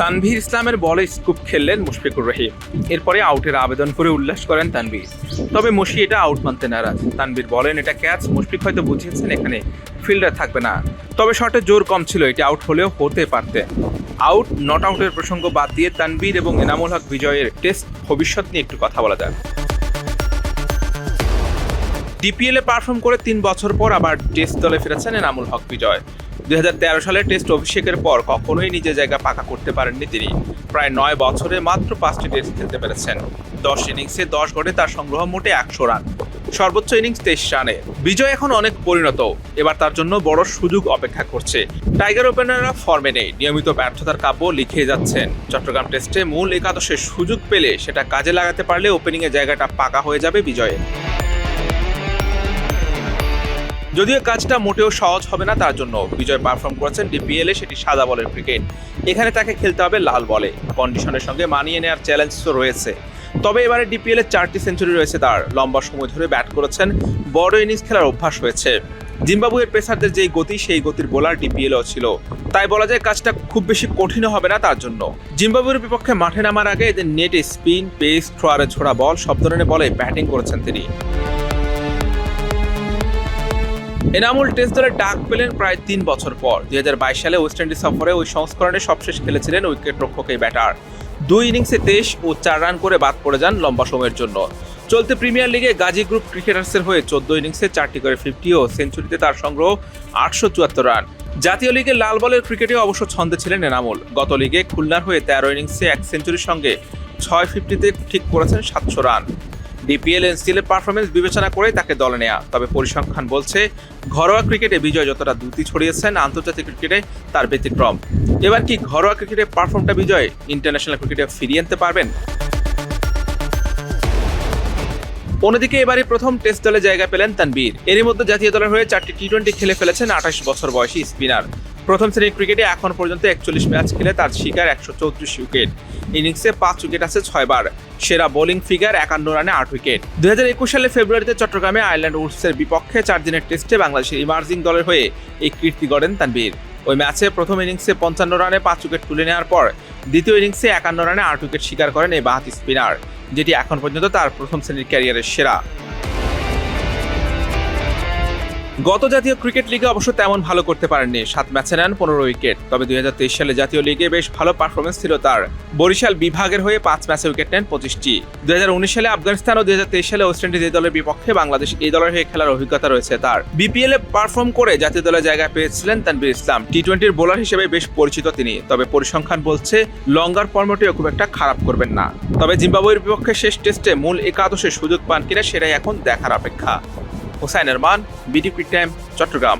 তানভীর ইসলামের বলে স্কুপ খেললেন মুশফিকুর রহিম। এরপরে আউটের আবেদন করে উল্লাস করেন তানভীর। তবে মুশি এটা আউট মানতে নারাজ। তানভীর বলেন, এটা ক্যাচ মুশফিক হয়তো বুঝিয়েছেন, এখানে ফিল্ডার থাকবে না। তবে শটে জোর কম ছিল, এটি আউট হলেও হতে পারতে। আউট নট আউটের প্রসঙ্গ বাদ দিয়ে তানভীর এবং এনামুল হক বিজয়ের টেস্ট ভবিষ্যৎ নিয়ে একটু কথা বলা যাক। ডিপিএল পারফর্ম করে তিন বছর পর আবার টেস্ট দলে ফিরেছেন এনামুল হক বিজয়। দুই সালে টেস্ট অভিষেকের পর কখনোই নিজের জায়গা পাকা করতে পারেননি তিনি। প্রায় নয় বছরে মাত্র পাঁচটি টেস্ট খেলতে পেরেছেন। দশ ইনিংসে দশ গড়ে তার সংগ্রহ মোটে একশো রান। সর্বোচ্চ ইনিংস তেইশ রানে। বিজয় এখন অনেক পরিণত। এবার তার জন্য বড় সুযোগ অপেক্ষা করছে। টাইগার ওপেনাররা ফর্মে নেই। নিয়মিত ব্যর্থতার কাব্য লিখে যাচ্ছেন। চট্টগ্রাম টেস্টে মূল একাদশের সুযোগ পেলে সেটা কাজে লাগাতে পারলে ওপেনিংয়ের জায়গাটা পাকা হয়ে যাবে বিজয়ের। যদিও কাজটা মোটেও সহজ হবে না তার জন্য। বিজয় পারফর্ম করেছেন ডিপিএল এ সেটি সাদা বলের ক্রিকেট এখানে তাকে খেলতে হবে লাল বলে। কন্ডিশনের সঙ্গে মানিয়ে নেওয়ার চ্যালেঞ্জ তো রয়েছে। তবে এবারে ডিপিএল চারটি সেঞ্চুরি রয়েছে তার। লম্বা সময় ধরে ব্যাট করেছেন। বড় ইনিংস খেলার অভ্যাস হয়েছে। জিম্বাবুয়ের পেসারদের যেই গতি, সেই গতির বোলার ডিপিএলও ছিল। তাই বলা যায় কাজটা খুব বেশি কঠিন হবে না তার জন্য। জিম্বাবুয়ের বিপক্ষে মাঠে নামার আগে এদের নেটে স্পিন পেস থ্রোয়ারে ছোড়া বল সব ধরনের বলে ব্যাটিং করেছেন তিনি। এনামুল টেস্ট দলে ডাক পেলেন প্রায় তিন বছর পর। দুই হাজার বাইশ সালে ওয়েস্ট ইন্ডিজ সফরে ওই সংস্করণে সবশেষ খেলেছিলেন উইকেট রক্ষক এই ব্যাটার। দুই ইনিংসে তেইশ ও চার রান করে বাদ পড়ে যান লম্বা সময়ের জন্য। চলতি প্রিমিয়ার লিগে গাজী গ্রুপ ক্রিকেটার্সের হয়ে চোদ্দ ইনিংসে চারটি করে ফিফটি ও সেঞ্চুরিতে তার সংগ্রহ আটশো চুয়াত্তর রান। জাতীয় লিগে লাল বলের ক্রিকেটে অবশ্য ছন্দে ছিলেন এনামুল। গত লিগে খুলনার হয়ে তেরো ইনিংসে এক সেঞ্চুরির সঙ্গে ছয় ফিফটিতে ঠিক করেছেন সাতশো রান। ডিপিএল এন এনসিএলের পারফরমেন্স বিবেচনা করে তাকে দলে নেয়া। তবে পরিসংখ্যান বলছে, ঘরোয়া ক্রিকেটে বিজয় যতটা দ্রুতি ছড়িয়েছেন, আন্তর্জাতিক ক্রিকেটে তার ব্যতিক্রম। এবার কি ঘরোয়া ক্রিকেটে পারফর্মটা বিজয় ইন্টারন্যাশনাল ক্রিকেটে ফিরিয়ে আনতে পারবেন? অন্যদিকে এবারই প্রথম টেস্ট দলে জায়গা পেলেন তানবীর এরই মধ্যে জাতীয় দলের হয়ে চারটি টি টোয়েন্টি খেলে ফেলেছেন আঠাশ বছর বয়সী স্পিনার। প্রথম শ্রেণির ক্রিকেটে এখন পর্যন্ত একচল্লিশ ম্যাচ খেলে তার শিকার একশো চৌত্রিশ উইকেট। ইনিংসে পাঁচ উইকেট আছে ছয়বার সেরা বোলিং ফিগার একান্ন রানে আট উইকেট। দুই হাজার একুশ সালে ফেব্রুয়ারিতে চট্টগ্রামে আইল্যান্ড উডসের বিপক্ষে চার দিনের টেস্টে বাংলাদেশের ইমার্জিং দলের হয়ে এই কীর্তি গড়েন তানবীর ওই ম্যাচে প্রথম ইনিংসে পঞ্চান্ন রানে পাঁচ উইকেট তুলে নেওয়ার পর দ্বিতীয় ইনিংসে একান্ন রানে আট উইকেট শিকার করেন এই বাহাতি স্পিনার, যেটি এখন পর্যন্ত তার প্রথম শ্রেণির ক্যারিয়ারের সেরা। গত জাতীয় ক্রিকেট লিগে অবশ্য তেমন ভালো করতে পারেননি। সাত ম্যাচে নেন পনেরো উইকেট। তবে দুই হাজার তেইশ সালে জাতীয় লিগে বেশ ভালো পারফরমেন্স ছিল তার। বরিশাল বিভাগের হয়ে পাঁচ ম্যাচে উইকেট নেন পঁচিশটি। দুই হাজার উনিশ সালে আফগানিস্তান ও দুই সালে ওয়েস্ট ইন্ডিজ এই দলের বিপক্ষে বাংলাদেশ এই দলের হয়ে খেলার অভিজ্ঞতা রয়েছে তার। বিপিএল এ পারফর্ম করে জাতীয় দলে জায়গা পেয়েছিলেন তানবির ইসলাম। টি টোয়েন্টির বোলার হিসেবে বেশ পরিচিত তিনি। তবে পরিসংখ্যান বলছে লঙ্গার ফর্মেটেও খুব একটা খারাপ করবেন না। তবে জিম্বাবুয়ের বিপক্ষে শেষ টেস্টে মূল একাদশে সুযোগ পান কিনা সেটাই এখন দেখার অপেক্ষা। Hossain Rahman BDP time Chittagong.